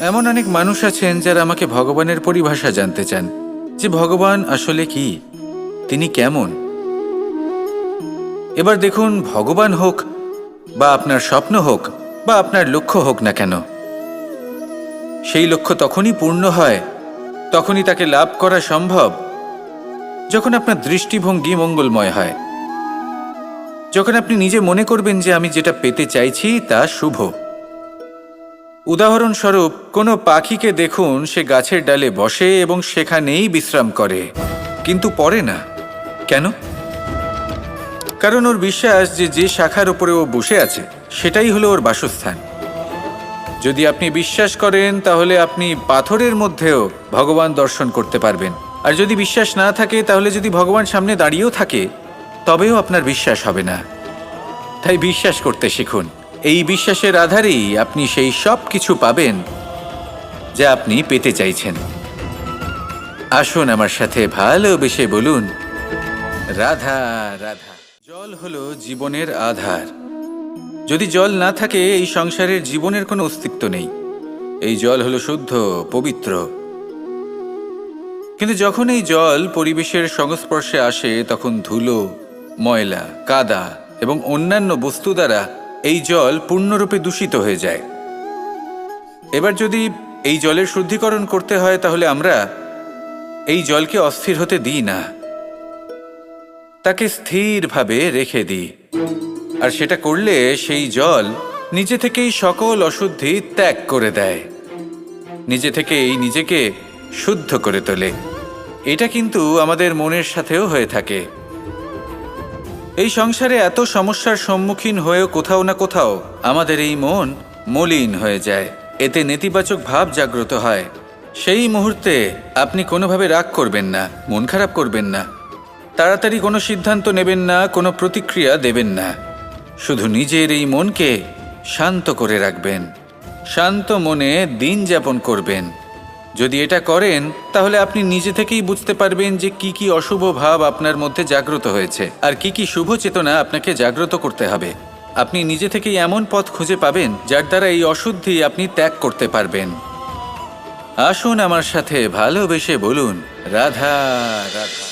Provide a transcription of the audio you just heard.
এমন অনেক মানুষ আছেন যারা আমাকে ভগবানের পরিভাষা জানতে চান। যে ভগবান আসলে কি? তিনি কেমন? এবার দেখুন ভগবান হোক, বা আপনার স্বপ্ন হোক, বা আপনার লক্ষ্য হোক না কেন। সেই লক্ষ্য তখনই পূর্ণ হয়, তখনই তাকে লাভ করা সম্ভব, যখন আপনার দৃষ্টিভঙ্গি মঙ্গলময় হয়। যখন আপনি নিজে মনে করবেন যে আমি যেটা পেতে চাইছি তা শুভ। উদাহরণস্বরূপ, কোনো পাখিকে দেখুন, সে গাছের ডালে বসে এবং সেখানেই বিশ্রাম করে। কিন্তু পড়ে না। কেন? কারণ ওর বিশ্বাস যে যে শাখার উপরে ও বসে আছে, সেটাই হলো ওর বাসস্থান। যদি আপনি বিশ্বাস করেন, তাহলে আপনি পাথরের মধ্যেও ভগবান দর্শন করতে পারবেন। আর যদি বিশ্বাস না থাকে, তাহলে যদি ভগবান সামনে দাঁড়িয়েও থাকে, তবেও আপনার বিশ্বাস হবে না। তাই বিশ্বাস করতে শিখুন। এই বিশ্বাসের আধারেই আপনি সেই সব কিছু পাবেন যা আপনি পেতে চাইছেন। আসুন আমার সাথে ভালোবেসে বলুন, রাধা রাধা। জল হলো জীবনের আধার। যদি জল না থাকে, এই সংসারের জীবনের কোনো অস্তিত্ব নেই। এই জল হলো শুদ্ধ, পবিত্র। কিন্তু যখন এই জল পরিবেশের সংস্পর্শে আসে, তখন ধুলো, ময়লা, কাদা এবং অন্যান্য বস্তু দ্বারা এই জল পূর্ণরূপে দূষিত হয়ে যায়। এবার যদি এই জলের শুদ্ধিকরণ করতে হয়, তাহলে আমরা এই জলকে অস্থির হতে দিই না। তাকে স্থিরভাবে রেখে দিই। আর সেটা করলে সেই জল নিজে থেকেই সকল অশুদ্ধি ত্যাগ করে দেয়। নিজে থেকেই নিজেকে শুদ্ধ করে তোলে। এটা কিন্তু আমাদের মনের সাথেও হয়ে থাকে। এই সংসারে এত সমস্যার সম্মুখীন হয়েও কোথাও না কোথাও আমাদের এই মন মলিন হয়ে যায়। এতে নেতিবাচক ভাব জাগ্রত হয়। সেই মুহূর্তে আপনি কোনোভাবে রাগ করবেন না, মন খারাপ করবেন না। তাড়াতাড়ি কোনো সিদ্ধান্ত নেবেন না, কোনো প্রতিক্রিয়া দেবেন না। শুধু নিজের এই মনকে শান্ত করে রাখবেন। শান্ত মনে দিন যাপন করবেন। যদি এটা করেন, তাহলে আপনি নিজে থেকেই বুঝতে পারবেন যে কি কি অশুভ ভাব আপনার মধ্যে জাগ্রত হয়েছে। আর কি কি শুভ চেতনা আপনাকে জাগ্রত করতে হবে। আপনি নিজে থেকেই এমন পথ খুঁজে পাবেন, যার দ্বারা এই অশুদ্ধি আপনি ত্যাগ করতে পারবেন। আসুন আমার সাথে ভালোবেসে বলুন, রাধা রাধা।